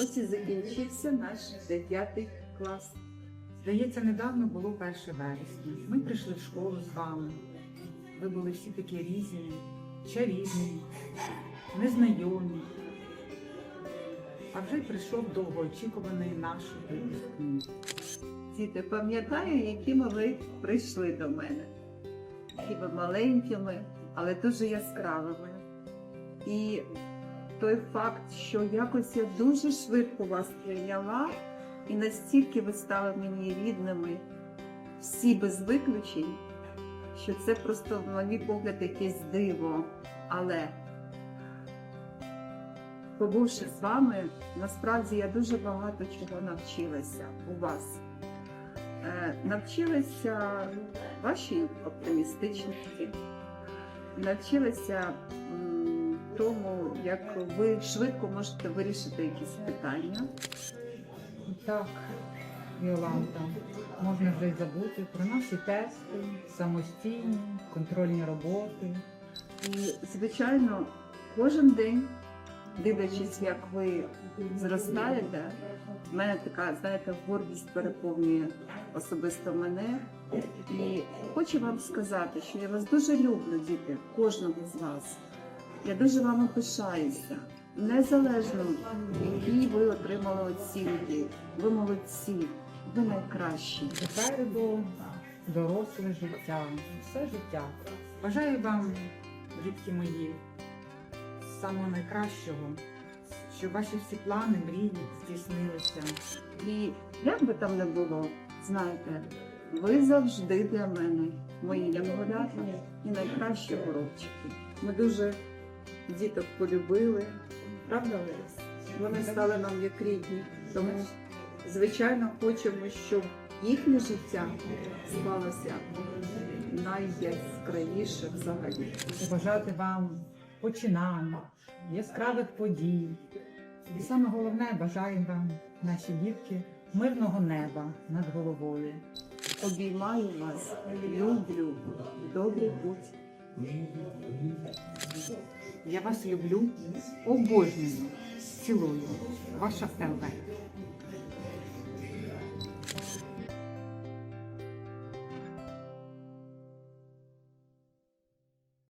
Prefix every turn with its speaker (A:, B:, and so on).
A: Ось і закінчився наш 9 клас.
B: Здається, недавно було 1 вересня. Ми прийшли в школу з вами. Ви були всі такі різні, чарівні, незнайомі. А вже й прийшов довгоочікуваний наш випускник.
A: Діти, пам'ятаю, якими ви прийшли до мене. Хіба маленькими, але дуже яскравими. І той факт, що якось я дуже швидко вас прийняла, і настільки ви стали мені рідними, всі без виключень, що це просто, на мій погляд, якесь диво. Але побувши з вами, насправді я дуже багато чого навчилася у вас. Е, Навчилася вашій оптимістичності, навчилася тому, як ви швидко можете вирішити якісь питання.
B: Так, Йоланта, можна вже й забути про наші тести, самостійні, контрольні роботи.
A: І, звичайно, кожен день, дивлячись, як ви зростаєте, в мене така, знаєте, гордість переповнює особисто мене. І хочу вам сказати, що я вас дуже люблю, діти, кожного з вас. Я дуже вами пишаюся. Незалежно, які ви отримали оцінки, ви молодці, ви найкращі.
B: Попереду доросле життя, все життя. Бажаю вам, дітки мої, самого найкращого, щоб ваші всі плани, мрії здійснилися.
A: І як би там не було, знаєте, ви завжди для мене, мої янголята і найкращі горобчики. Ми дуже діток полюбили, правда, Ларис? Вони стали нам як рідні. Тому, звичайно, хочемо, щоб їхнє життя склалося найяскравіше взагалі.
B: Побажати вам починань, яскравих подій. І саме головне, бажаю вам, наші дітки, мирного неба над головою.
A: Обіймаю вас, люблю, добрий путь.
B: Я вас люблю, обожнюю, цілую. Ваша ЛВ.